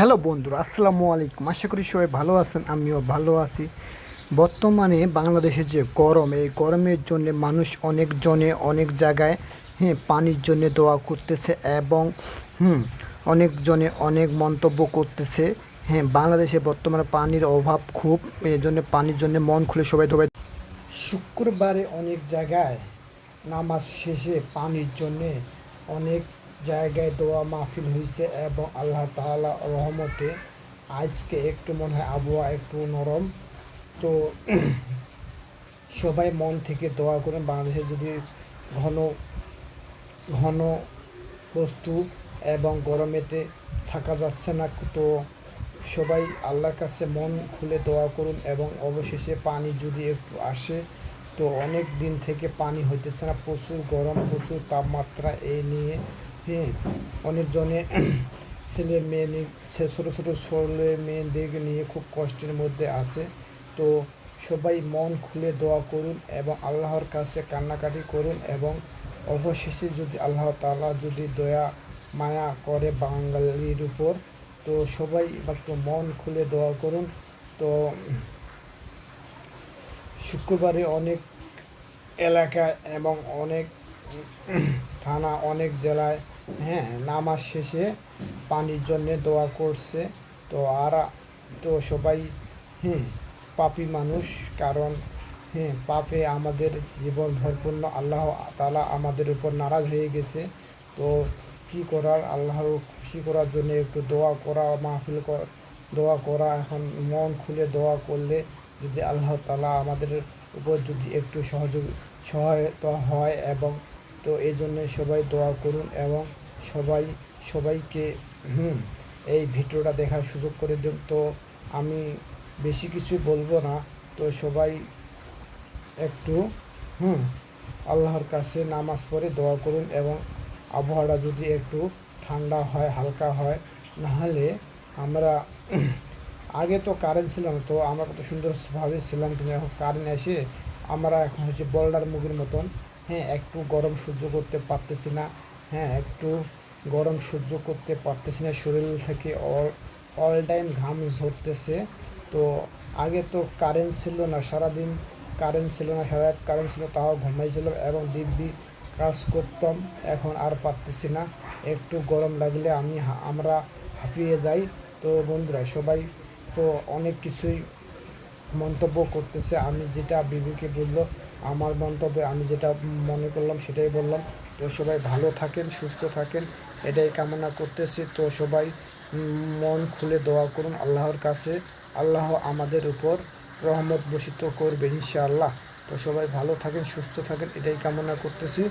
Hello বন্ধুরা, আসসালামু আলাইকুম। আশা করি সবাই ভালো আছেন, আমিও ভালো আছি। বর্তমানে বাংলাদেশের যে গরম, এই গরমের জন্য মানুষ অনেকজনে অনেক জায়গায় হ্যাঁ পানির জন্য দোয়া করতেছে এবং, হুম অনেকজনে অনেক মন্তব্য করতেছে। হ্যাঁ বাংলাদেশে বর্তমানে পানির অভাব খুব, এই জন্য পানির জন্য মন খুলে সবাই দোয়া শুক্রবারে অনেক জায়গায় নামাজ শেষে পানির জন্যে অনেক জায়গায় দোয়া মাহফিল হয়েছে এবং আল্লাহ তাআলা রহমতে আজকে একটু মনে হয় আবহাওয়া একটু নরম। তো সবাই মন থেকে দোয়া করেন, বাংলাদেশে যদি ঘন ঘন বস্তু এবং গরমেতে থাকা যাচ্ছে না, তো সবাই আল্লাহর কাছে মন খুলে দোয়া করুন এবং অবশেষে পানি যদি একটু আসে, তো অনেক দিন থেকে পানি হইতেছে না। প্রচুর গরম, প্রচুর তাপমাত্রা এই নিয়ে হ্যাঁ অনেকজনে ছেলে মেয়ে নিয়ে ছোটো ছোটো ছেলে মেয়েদের নিয়ে খুব কষ্টের মধ্যে আছে। তো সবাই মন খুলে দোয়া করুন এবং আল্লাহর কাছে কান্নাকাটি করুন এবং অবশেষে যদি আল্লাহ তালা যদি দয়া, মায়া করে বাঙালির উপর, তো সবাই একটু মন খুলে দোয়া করুন। তো শুক্রবারে অনেক এলাকায় এবং অনেক থানা, অনেক জেলায় হ্যাঁ নামাজ শেষে পানির জন্যে দোয়া করছে। তো আর তো সবাই হ্যাঁ পাপি মানুষ, কারণ হ্যাঁ পাপে আমাদের জীবন ভরপূর্ণ। আল্লাহ তালা আমাদের উপর নারাজ হয়ে গেছে। তো কি করার? আল্লাহর খুশি করার জন্য একটু দোয়া করা, মাহফিল করা দোয়া করা, এখন মন খুলে দোয়া করলে যদি আল্লাহ তালা আমাদের উপর যদি একটু সহযোগ, সহায়তা হয় এবং তো এই জন্য সবাই দোয়া করুন এবং সবাই, সবাইকে এই ভিডিওটা দেখার সুযোগ করে দিন। তো আমি বেশি কিছু বলব না। তো সবাই একটু, হুম, আল্লাহর কাছে নামাজ পড়ে দোয়া করুন এবং আবহাওয়াটা যদি একটু ঠান্ডা হয়, হালকা হয়, নাহলে আমরা, আগে তো কারেন্ট ছিল না তো আমরা কত সুন্দরভাবে ছিলাম, কিন্তু এখন কারেন্ট এসে আমরা এখন হচ্ছে বল্ডার মুগের মতন হ্যাঁ একটু গরম সহ্য করতে পারতেছি না। হ্যাঁ একটু গরম সহ্য করতে পারতেছি না, শরীর থেকে অল অল টাইম ঘাম ঝরতেছে। তো আগে তো কারেন্ট ছিল না, সারাদিন কারেন্ট ছিল না, সারা রাত কারেন্ট ছিল, তাও ঘুমাইছিলাম এবং দিব্যি কাজ করতাম, এখন আর পারতেছি না। একটু গরম লাগলে আমি আমরা হাঁপিয়ে যাই। তো বন্ধুরা, সবাই তো অনেক কিছুই মন্তব্য করতেছে, আমি যেটা বিবেকে বলল, আমার মন্তব্যে আমি যেটা মনে করলাম সেটাই বললাম। তো সবাই ভালো থাকেন, সুস্থ থাকেন, এটাই কামনা করতেছি। তো সবাই মন খুলে দোয়া করুন আল্লাহর কাছে। আল্লাহ আমাদের উপর রহমত বসিত করবে ইনশাআল্লাহ। তো সবাই ভালো থাকেন, সুস্থ থাকেন, এটাই কামনা করতেছি।